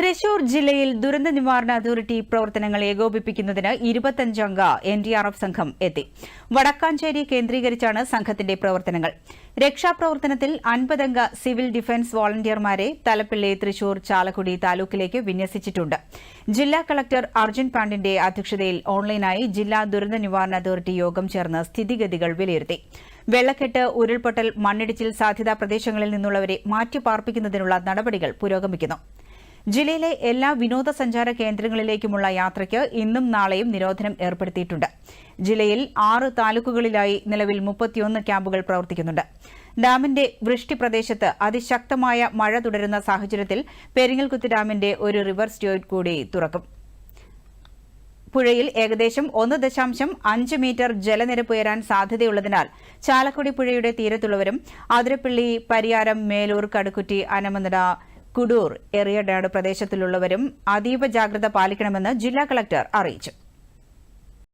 തൃശൂർ ജില്ലയിൽ ദുരന്ത നിവാരണ അതോറിറ്റി പ്രവർത്തനങ്ങൾ ഏകോപിപ്പിക്കുന്നതിന് ഇരുപത്തഞ്ചംഗ എൻ ഡി ആർ എഫ് സംഘം എത്തി. വടക്കാഞ്ചേരി കേന്ദ്രീകരിച്ചാണ് സംഘത്തിന്റെ പ്രവർത്തനങ്ങൾ. രക്ഷാപ്രവർത്തനത്തിൽ അൻപതംഗ സിവിൽ ഡിഫൻസ് വോളണ്ടിയർമാരെ തലപ്പിള്ളി തൃശൂർ ചാലക്കുടി താലൂക്കിലേക്ക് വിന്യസിച്ചിട്ടുണ്ട്. ജില്ലാ കളക്ടർ അർജുൻ പാണ്ഡിന്റെ അധ്യക്ഷതയിൽ ഓൺലൈനായി ജില്ലാ ദുരന്ത നിവാരണ അതോറിറ്റി യോഗം ചേർന്ന് സ്ഥിതിഗതികൾ വിലയിരുത്തി. വെള്ളക്കെട്ട് ഉരുൾപൊട്ടൽ മണ്ണിടിച്ചിൽ സാധ്യതാ പ്രദേശങ്ങളിൽ നിന്നുള്ളവരെ മാറ്റിപ്പാർപ്പിക്കുന്നതിനുള്ള നടപടികൾ പുരോഗമിക്കുന്നു. ജില്ലയിലെ എല്ലാ വിനോദസഞ്ചാര കേന്ദ്രങ്ങളിലേക്കുമുള്ള യാത്രയ്ക്ക് ഇന്നും നാളെയും നിരോധനം ഏർപ്പെടുത്തിയിട്ടുണ്ട്. ജില്ലയിൽ ആറ് താലൂക്കുകളിലായി നിലവിൽ മുപ്പത്തിയൊന്ന് ക്യാമ്പുകൾ പ്രവർത്തിക്കുന്നുണ്ട്. ഡാമിന്റെ വൃഷ്ടി പ്രദേശത്ത് അതിശക്തമായ മഴ തുടരുന്ന സാഹചര്യത്തിൽ പെരിങ്ങൽകുത്ത് ഡാമിന്റെ ഒരു റിവർ സ്റ്റോയ്ഡ് കൂടി തുറക്കും. പുഴയിൽ ഏകദേശം ഒന്ന് ദശാംശം അഞ്ച് മീറ്റർ ജലനിരപ്പ് ഉയരാൻ സാധ്യതയുള്ളതിനാൽ ചാലക്കുടി പുഴയുടെ തീരത്തുള്ളവരും അതിരപ്പള്ളി പരിയാരം മേലൂർ കടുക്കുറ്റി അനമനട കുടൂർ എറിയഡാട് പ്രദേശത്തിലുള്ളവരും അതീവ ജാഗ്രത പാലിക്കണമെന്ന് ജില്ലാ കളക്ടർ അറിയിച്ചു.